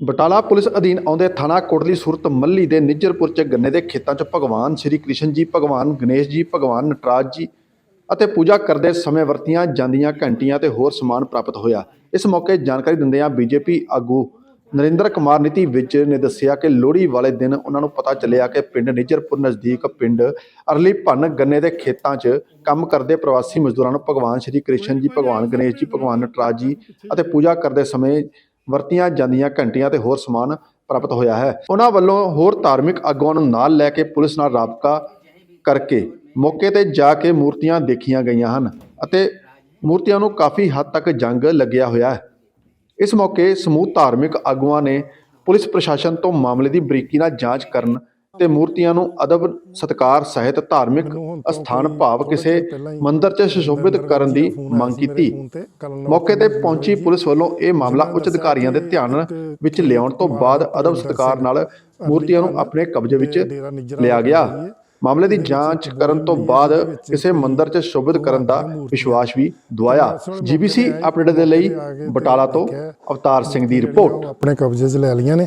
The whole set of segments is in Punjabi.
ਬਟਾਲਾ ਪੁਲਿਸ ਅਧੀਨ ਆਉਂਦੇ ਥਾਣਾ ਕੋਟਲੀ ਸੁਰਤ ਮੱਲੀ ਦੇ ਨਿੱਜਰਪੁਰ ਚ ਗੰਨੇ ਦੇ ਖੇਤਾਂ ਚ ਭਗਵਾਨ ਸ਼੍ਰੀ ਕ੍ਰਿਸ਼ਨ ਜੀ, ਭਗਵਾਨ ਗਣੇਸ਼ ਜੀ, ਭਗਵਾਨ ਨਟਰਾਜ ਜੀ ਅਤੇ ਪੂਜਾ ਕਰਦੇ ਸਮੇਂ ਵਰਤੀਆਂ ਜਾਂਦੀਆਂ ਘੰਟੀਆਂ ਤੇ ਹੋਰ ਸਮਾਨ ਪ੍ਰਾਪਤ ਹੋਇਆ। ਇਸ ਮੌਕੇ ਜਾਣਕਾਰੀ ਦਿੰਦਿਆਂ ਬੀਜੇਪੀ ਆਗੂ ਨਰਿੰਦਰ ਕੁਮਾਰ ਨੀਤੀ ਵਿਜ ਨੇ ਦੱਸਿਆ ਕਿ ਲੋਹੜੀ ਵਾਲੇ ਦਿਨ ਉਹਨਾਂ ਨੂੰ ਪਤਾ ਚੱਲਿਆ ਕਿ ਪਿੰਡ ਨਿੱਜਰਪੁਰ ਨਜ਼ਦੀਕ ਪਿੰਡ ਅਰਲੀ ਭੰਨ ਗੰਨੇ ਦੇ ਖੇਤਾਂ 'ਚ ਕੰਮ ਕਰਦੇ ਪ੍ਰਵਾਸੀ ਮਜ਼ਦੂਰਾਂ ਨੂੰ ਭਗਵਾਨ ਸ਼੍ਰੀ ਕ੍ਰਿਸ਼ਨ ਜੀ, ਭਗਵਾਨ ਗਣੇਸ਼ ਜੀ, ਭਗਵਾਨ ਨਟਰਾਜ ਜੀ ਅਤੇ ਪੂਜਾ ਕਰਦੇ ਸਮੇਂ ਵਰਤੀਆਂ ਜਾਂਦੀਆਂ ਘੰਟੀਆਂ ਤੇ ਹੋਰ ਸਮਾਨ ਪ੍ਰਾਪਤ ਹੋਇਆ ਹੈ। ਉਹਨਾਂ ਵੱਲੋਂ ਹੋਰ ਧਾਰਮਿਕ ਆਗੂਆਂ ਨੂੰ ਨਾਲ ਲੈ ਕੇ ਪੁਲਿਸ ਨਾਲ ਰਾਬਤਾ ਕਰਕੇ ਮੌਕੇ ਤੇ ਜਾ ਕੇ ਮੂਰਤੀਆਂ ਦੇਖੀਆਂ ਗਈਆਂ ਹਨ ਅਤੇ ਮੂਰਤੀਆਂ ਨੂੰ ਕਾਫੀ ਹੱਦ ਤੱਕ ਜੰਗ ਲੱਗਿਆ ਹੋਇਆ ਹੈ। ਇਸ ਮੌਕੇ ਸਮੂਹ ਧਾਰਮਿਕ ਆਗੂਆਂ ਨੇ ਪੁਲਿਸ ਪ੍ਰਸ਼ਾਸਨ ਤੋਂ ਮਾਮਲੇ ਦੀ ਬਰੀਕੀ ਨਾਲ ਜਾਂਚ ਕਰਨ ਤੇ ਮੂਰਤੀਆਂ ਨੂੰ ਅਦਬ ਸਤਕਾਰ ਸਹਿਤ ਧਾਰਮਿਕ ਅਸਥਾਨ ਭਾਵ ਕਿਸੇ ਮੰਦਿਰ 'ਚ ਸੁਸ਼ੋਭਿਤ ਕਰਨ ਦੀ ਮੰਗ ਕੀਤੀ। ਮੌਕੇ ਤੇ ਪਹੁੰਚੀ ਪੁਲਿਸ ਵੱਲੋਂ ਇਹ ਮਾਮਲਾ ਉੱਚ ਅਧਿਕਾਰੀਆਂ ਦੇ ਧਿਆਨ ਵਿੱਚ ਲਿਆਉਣ ਤੋਂ ਬਾਅਦ ਅਦਬ ਸਤਕਾਰ ਨਾਲ ਮੂਰਤੀਆਂ ਨੂੰ ਆਪਣੇ ਕਬਜ਼ੇ ਵਿੱਚ ਲਿਆ ਗਿਆ। ਮਾਮਲੇ ਦੀ ਜਾਂਚ ਕਰਨ ਤੋਂ ਬਾਅਦ ਕਿਸੇ ਮੰਦਿਰ 'ਚ ਸ਼ੋਭਿਤ ਕਰਨ ਦਾ ਵਿਸ਼ਵਾਸ ਵੀ ਦਵਾਇਆ। ਜੀਬੀਸੀ ਅਪਡੇਟ ਦੇ ਲਈ ਬਟਾਲਾ ਤੋਂ ਅਵਤਾਰ ਸਿੰਘ ਦੀ ਰਿਪੋਰਟ। ਆਪਣੇ ਕਬਜ਼ੇ 'ਚ ਲੈ ਲਈਆਂ ਨੇ।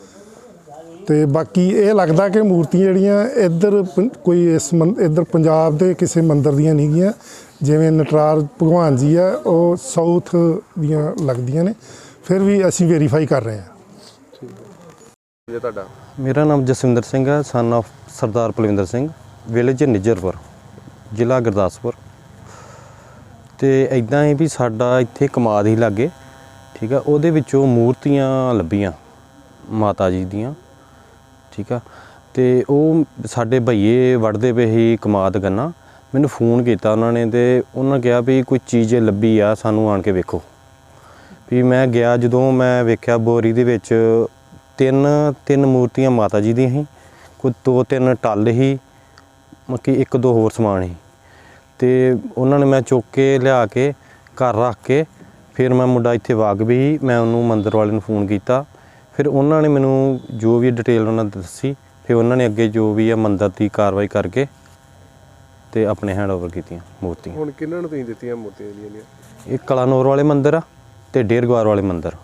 ਤੇ ਬਾਕੀ ਇਹ ਲੱਗਦਾ ਕਿ ਮੂਰਤੀਆਂ ਜਿਹੜੀਆਂ ਇੱਧਰ ਪੰ- ਕੋਈ ਇਸ ਮੰ- ਇੱਧਰ ਪੰਜਾਬ ਦੇ ਕਿਸੇ ਮੰਦਿਰ ਦੀਆਂ ਨਹੀਂ ਗੀਆਂ ਜਿਵੇਂ ਨਟਰਾਜ ਭਗਵਾਨ ਜੀ ਆ ਉਹ ਸਾਊਥ ਦੀਆਂ ਲੱਗਦੀਆਂ ਨੇ। ਫਿਰ ਵੀ ਅਸੀਂ ਵੈਰੀਫਾਈ ਕਰ ਰਹੇ ਹਾਂ। ਜੇ ਤੁਹਾਡਾ? ਮੇਰਾ ਨਾਮ ਜਸਵਿੰਦਰ ਸਿੰਘ ਹੈ son of Sardar Palwinder Singh village Nijjarpur ਜ਼ਿਲ੍ਹਾ ਗੁਰਦਾਸਪੁਰ। ਤੇ ਇਦਾਂ ਹੀ ਵੀ ਸਾਡਾ ਇੱਥੇ ਕਮਾਦ ਹੀ ਲੱਗੇ ਠੀਕ ਆ? ਉਹਦੇ ਵਿੱਚੋਂ ਮੂਰਤੀਆਂ ਲੱਭੀਆਂ ਮਾਤਾ ਜੀ ਦੀਆਂ। ਠੀਕ ਆ? ਤੇ ਉਹ ਸਾਡੇ ਭਈਏ ਵੜਦੇ ਪਏ ਸੀ ਕਮਾਦ ਗੰਨਾ ਮੈਨੂੰ ਫੋਨ ਕੀਤਾ ਉਹਨਾਂ ਨੇ ਤੇ ਉਹਨਾਂ ਕਿਹਾ ਵੀ ਕੋਈ ਚੀਜ਼ ਲੱਭੀ ਆ, ਸਾਨੂੰ ਆਣ ਕੇ ਵੇਖੋ। ਵੀ ਮੈਂ ਗਿਆ ਜਦੋਂ ਮੈਂ ਵੇਖਿਆ ਬੋਰੀ ਦੇ ਵਿੱਚ ਤਿੰਨ ਤਿੰਨ ਮੂਰਤੀਆਂ ਮਾਤਾ ਜੀ ਦੀਆਂ ਸੀ। ਕੋਈ ਦੋ, ਤਿੰਨ ਟੱਲ ਸੀ ਮੱਕੀ ਇੱਕ ਦੋ ਹੋਰ ਸਮਾਨ ਸੀ। ਤੇ ਉਹਨਾਂ ਨੇ ਮੈਂ ਚੁੱਕ ਕੇ ਲਿਆ ਕੇ ਘਰ ਰੱਖ ਕੇ, ਫਿਰ ਮੈਂ ਮੁੰਡਾ ਇੱਥੇ ਵਾਗ ਵੀ ਮੈਂ ਉਹਨੂੰ ਮੰਦਰ ਵਾਲੇ ਨੂੰ ਫੋਨ ਕੀਤਾ। ਫਿਰ ਉਹਨਾਂ ਨੇ ਮੈਨੂੰ ਜੋ ਵੀ ਡਿਟੇਲ ਉਹਨਾਂ ਨੇ ਦੱਸੀ ਫਿਰ ਉਹਨਾਂ ਨੇ ਅੱਗੇ ਜੋ ਵੀ ਆ ਮੰਦਿਰ ਦੀ ਕਾਰਵਾਈ ਕਰਕੇ ਤੇ ਆਪਣੇ ਹੈਂਡ ਓਵਰ ਕੀਤੀਆਂ ਮੂਰਤੀਆਂ। ਹੁਣ ਕਿਹਨਾਂ ਨੂੰ ਤੁਸੀਂ ਦਿੱਤੀਆਂ ਮੂਰਤੀਆਂ ਦੀਆਂ ਇਹ ਕਲਾਨੌਰ ਵਾਲੇ ਮੰਦਿਰ ਆ ਤੇ ਡੇਰਗਵਾਰ ਵਾਲੇ ਮੰਦਿਰ।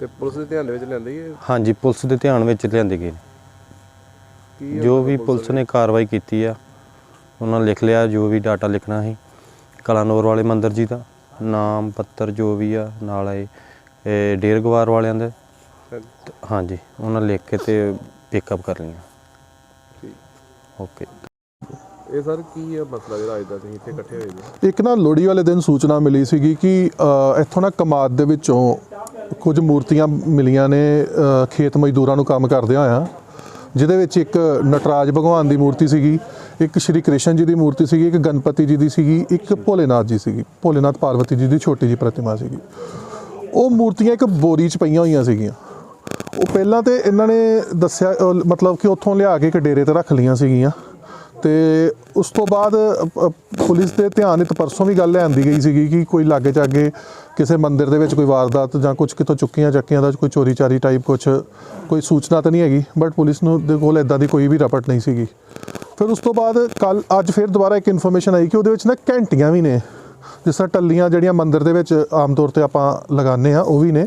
ਤੇ ਪੁਲਿਸ ਦੇ ਧਿਆਨ ਦੇ ਵਿੱਚ ਲੈਂਦੀ ਹੈ ਹਾਂਜੀ ਪੁਲਿਸ ਦੇ ਧਿਆਨ ਵਿੱਚ ਲਿਆਂਦੇ ਗਏ ਨੇ। ਕੀ ਜੋ ਵੀ ਪੁਲਿਸ ਨੇ ਕਾਰਵਾਈ ਕੀਤੀ ਆ ਉਹਨਾਂ ਲਿਖ ਲਿਆ ਜੋ ਵੀ ਡਾਟਾ ਲਿਖਣਾ ਸੀ। ਕਲਾਨੌਰ ਵਾਲੇ ਮੰਦਿਰ ਜੀ ਦਾ ਨਾਮ ਪੱਤਰ ਜੋ ਵੀ ਆ ਨਾਲ ਇਹ ਇਹ ਡੇਰਗਵਾਰ ਵਾਲਿਆਂ ਦੇ। ਹਾਂਜੀ ਉਹਨਾਂ ਲਿਖ ਕੇ ਤੇ ਪਿਕਅਪ ਕਰ ਲਈਆਂ ਓਕੇ ਇਹ ਸਰ ਕੀ ਹੈ ਮਸਲਾ ਜਿਹੜਾ ਅੱਜ ਦਾ ਤੁਸੀਂ ਇੱਥੇ ਇਕੱਠੇ ਹੋਏ ਜੀ ਇੱਕ ਨਾ ਲੋਹੜੀ ਵਾਲੇ ਦਿਨ ਸੂਚਨਾ ਮਿਲੀ ਸੀਗੀ ਕਿ ਅ, ਇੱਥੋਂ ਨਾ ਕਮਾਦ ਦੇ ਵਿੱਚੋਂ ਕੁਝ ਮੂਰਤੀਆਂ ਮਿਲੀਆਂ ਨੇ ਅ, ਖੇਤ ਮਜ਼ਦੂਰਾਂ ਨੂੰ ਕੰਮ ਕਰਦੇ ਹੋਇਆ ਜਿਹਦੇ ਵਿੱਚ ਇੱਕ ਨਟਰਾਜ ਭਗਵਾਨ ਦੀ ਮੂਰਤੀ ਸੀਗੀ ਇੱਕ ਸ਼੍ਰੀ ਕ੍ਰਿਸ਼ਨ ਜੀ ਦੀ ਮੂਰਤੀ ਸੀਗੀ ਇੱਕ ਗਣਪਤੀ ਜੀ ਦੀ ਸੀਗੀ ਇੱਕ ਭੋਲੇਨਾਥ ਜੀ ਸੀਗੀ ਭੋਲੇਨਾਥ ਪਾਰਵਤੀ ਜੀ ਦੀ ਛੋਟੀ ਜੀ ਪ੍ਰਤਿਮਾ ਸੀਗੀ। ਉਹ ਮੂਰਤੀਆਂ ਇੱਕ ਬੋਰੀ 'ਚ ਪਈਆਂ ਹੋਈਆਂ ਸੀਗੀਆਂ। ਉਹ ਪਹਿਲਾਂ ਤੇ ਇਹਨਾਂ ਨੇ ਦੱਸਿਆ ਅ, ਮਤਲਬ ਕਿ ਉੱਥੋਂ ਲਿਆ ਕੇ ਇੱਕ ਡੇਰੇ ਤੇ ਰੱਖ ਲਈਆਂ ਸੀਗੀਆਂ। ਤੇ ਉਸ ਤੋਂ ਬਾਅਦ ਅ, ਅ, ਪੁਲਿਸ ਦੇ ਧਿਆਨ ਵਿੱਚ ਪਰਸੋਂ ਵੀ ਗੱਲ ਲਿਆਂਦੀ ਗਈ ਸੀਗੀ ਕਿ ਕੋਈ ਲਾਗੇ ਚਾਗੇ ਕਿਸੇ ਮੰਦਿਰ ਦੇ ਵਿੱਚ ਕੋਈ ਵਾਰਦਾਤ ਜਾਂ ਕੁਝ ਕਿਤੋਂ ਚੁੱਕੀਆਂ ਚੱਕੀਆਂ ਦਾ ਕੋਈ ਚੋਰੀ ਚਾਰੀ ਟਾਈਪ ਕੁਝ ਕੋਈ ਸੂਚਨਾ ਤਾਂ ਨਹੀਂ ਹੈਗੀ ਬਟ ਪੁਲਿਸ ਨੂੰ ਦੇ ਕੋਲ ਇਦਾਂ ਦੀ ਕੋਈ ਵੀ ਰਪਟ ਨਹੀਂ ਸੀਗੀ। ਫਿਰ ਉਸ ਤੋਂ ਬਾਅਦ ਕੱਲ ਅੱਜ ਫਿਰ ਦੁਬਾਰਾ ਇੱਕ ਇਨਫੋਰਮੇਸ਼ਨ ਆਈ ਕਿ ਉਹਦੇ ਵਿੱਚ ਨਾ ਘੰਟੀਆਂ ਵੀ ਨੇ। ਜਿਸ ਤਰ੍ਹਾਂ ਟੱਲੀਆਂ ਜਿਹੜੀਆਂ ਮੰਦਿਰ ਦੇ ਵਿੱਚ ਆਮ ਤੌਰ ਤੇ ਆਪਾਂ ਲਗਾਉਂਦੇ ਆ ਉਹ ਵੀ ਨੇ।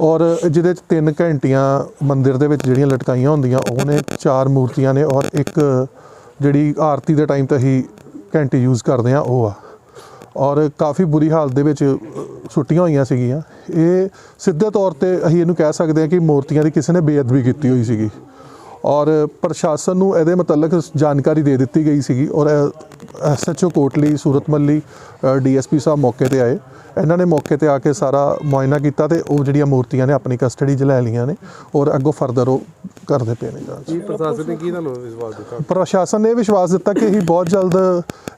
ਔਰ ਜਿਹਦੇ 'ਚ ਤਿੰਨ ਘੰਟੀਆਂ ਮੰਦਿਰ ਦੇ ਵਿੱਚ ਜਿਹੜੀਆਂ ਲਟਕਾਈਆਂ ਹੁੰਦੀਆਂ, ਉਹ ਨੇ ਚਾਰ ਮੂਰਤੀਆਂ ਨੇ ਔਰ ਇੱਕ ਜਿਹੜੀ ਆਰਤੀ ਦੇ ਟਾਈਮ ਤੇ ਹੀ ਘੰਟੀ ਯੂਜ਼ ਕਰਦੇ ਆ ਉਹ ਆ। ਔਰ ਕਾਫੀ ਬੁਰੀ ਹਾਲਤ ਦੇ ਵਿੱਚ ਸੁੱਟੀਆਂ ਹੋਈਆਂ ਸੀਗੀਆਂ। ਇਹ ਸਿੱਧੇ ਤੌਰ ਤੇ ਅਸੀਂ ਇਹਨੂੰ ਕਹਿ ਸਕਦੇ ਹਾਂ ਕਿ ਮੂਰਤੀਆਂ ਦੀ ਕਿਸੇ ਨੇ ਬੇਅਦਬੀ ਕੀਤੀ ਹੋਈ ਸੀਗੀ। ਔਰ ਪ੍ਰਸ਼ਾਸਨ ਨੂੰ ਇਹਦੇ ਮੁਤਲਕ ਜਾਣਕਾਰੀ ਦੇ ਦਿੱਤੀ ਗਈ ਸੀਗੀ ਔਰ ਐਸਐਚਓ ਕੋਟਲੀ ਸੂਰਤ ਮੱਲੀ ਡੀਐਸਪੀ ਸਾਹਿਬ ਮੌਕੇ ਤੇ ਆਏ। ਇਹਨਾਂ ਨੇ ਮੌਕੇ ਤੇ ਆ ਕੇ ਸਾਰਾ ਮੁਆਇਨਾ ਕੀਤਾ ਤੇ ਉਹ ਜਿਹੜੀਆਂ ਮੂਰਤੀਆਂ ਨੇ ਆਪਣੀ ਕਸਟਡੀ 'ਚ ਲੈ ਲਈਆਂ ਨੇ ਔਰ ਅੱਗੋਂ ਫਰਦਰ ਉਹ ਕਰਦੇ ਪਏ ਨੇ ਜਾਂਚ। ਪ੍ਰਸ਼ਾਸਨ ਨੇ ਕੀ ਤੁਹਾਨੂੰ ਵਿਸ਼ਵਾਸ ਦਿੱਤਾ? ਪ੍ਰਸ਼ਾਸਨ ਨੇ ਵਿਸ਼ਵਾਸ ਦਿੱਤਾ ਕਿ ਅਸੀਂ ਬਹੁਤ ਜਲਦ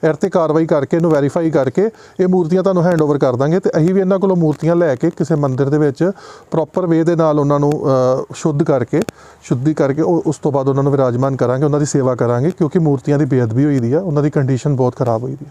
ਇਹ 'ਤੇ ਕਾਰਵਾਈ ਕਰਕੇ ਇਹਨੂੰ ਵੈਰੀਫਾਈ ਕਰਕੇ ਇਹ ਮੂਰਤੀਆਂ ਤੁਹਾਨੂੰ ਹੈਂਡਓਵਰ ਕਰ ਦਾਂਗੇ ਤੇ ਅਸੀਂ ਵੀ ਇਹਨਾਂ ਕੋਲੋਂ ਮੂਰਤੀਆਂ ਲੈ ਕੇ ਕਿਸੇ ਮੰਦਿਰ ਦੇ ਵਿੱਚ ਪ੍ਰੋਪਰ ਵੇ ਦੇ ਨਾਲ ਉਹਨਾਂ ਨੂੰ ਸ਼ੁੱਧ ਕਰਕੇ ਸ਼ੁੱਧੀ ਕਰਕੇ ਉਹ ਉਸ ਤੋਂ ਬਾਅਦ ਉਹਨਾਂ ਨੂੰ ਵਿਰਾਜਮਾਨ ਕਰਾਂਗੇ, ਉਹਨਾਂ ਦੀ ਸੇਵਾ ਕਰਾਂਗੇ, ਕਿਉਂਕਿ ਮੂਰਤੀਆਂ ਦੀ ਬੇਅਦਬੀ ਹੋਈ ਦੀ ਆ, ਉਹਨਾਂ ਦੀ ਕੰਡੀਸ਼ਨ ਬਹੁਤ ਖਰਾਬ ਹੋਈ ਦੀ ਆ।